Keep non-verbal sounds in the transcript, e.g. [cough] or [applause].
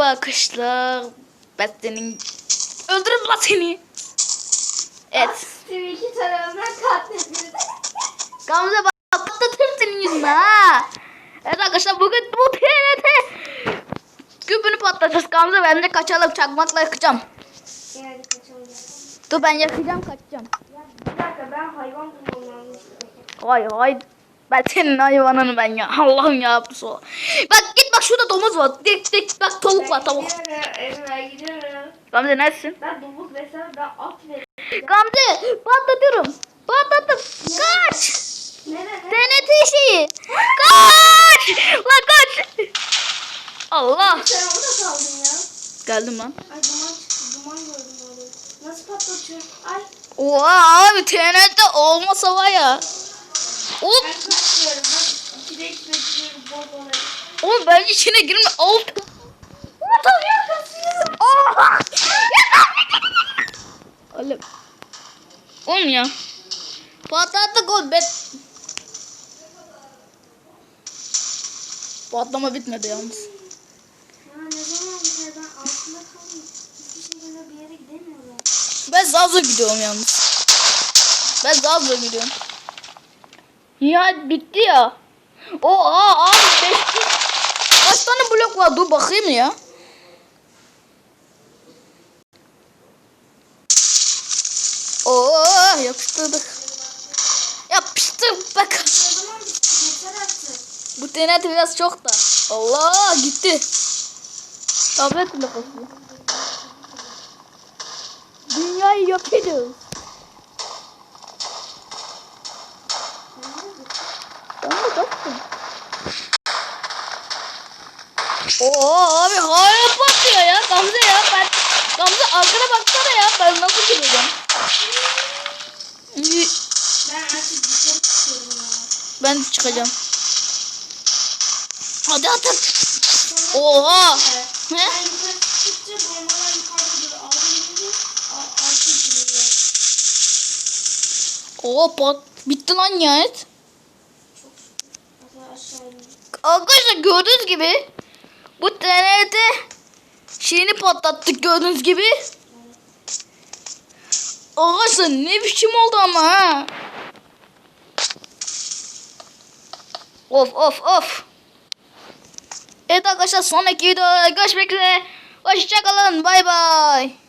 Arkadaşlar ben senin öldürürüm lan seni. Evet. Tüm iki tarafından katledildi. [laughs] Gamze bak patlatırım senin yüzüne ha. Evet arkadaşlar bugün bu TNT küpünü patlatacağız. Gamze ben de kaçalım çakmakla yakacağım. Yani kaçalım. Dur ben yakacağım kaçacağım. Ya bir dakika ben hayvan bulmam lazım. Hay hay. Ben senin hayvanını ben ya. Allah'ım ya o. Bak git bak şurada domuz var. Dik dik bak tavuk var tavuk. gidiyorum. Gidiyorum. Gamze neredesin? Ben domuz beslerim ben at veririm. Gamze patlatıyorum. Patlattım. Kaç. TNT şeyi. Kaç. Lan kaç. Allah. Sen orada kaldın ya. Geldim lan. Ay duman çıktı. Duman gördüm orada. Nasıl patlatıyorum? Ay Oha abi TNT olmasa var ya. Oğlum, ben kaçmıyorum. Ben ikide ikide gidiyorum. Bol bol. oğlum bence içine girme. Alt. Ortalığa kasıyorum. Oha. Oğlum. Oğlum ya. Patlattık oğlum ben. Patlama bitmedi yalnız. Ya ne zaman biter ben altında kaldım. Hiçbir şekilde bir yere gidemiyorum. Ben Zaz'a gidiyorum yalnız. Ben Zaz'a gidiyorum. Ya bitti ya. Oha abi beş... Kaç tane blok var? Dur bakayım ya. Oo yapıştırdık. Yapıştır bak. Bu TNT biraz çok da. Allah gitti. Tablet bile kasıyor. Dünyayı yok ediyoruz. Ben de baktım. Oo abi hala patlıyor ya Gamze ya ben Gamze arkana baksana ya ben nasıl gireceğim? Ben artık dışarı çıkıyorum ya. Ben de çıkacağım. Hadi at at. Oha. Ne? Ben yukarı bombalar. Oo pat bitti lan nihayet. Arkadaşlar gördüğünüz gibi bu TNT şeyini patlattık gördüğünüz gibi. Arkadaşlar ne biçim oldu ama ha. Of of of. Evet arkadaşlar sonraki videoda görüşmek üzere. Hoşçakalın bay bay.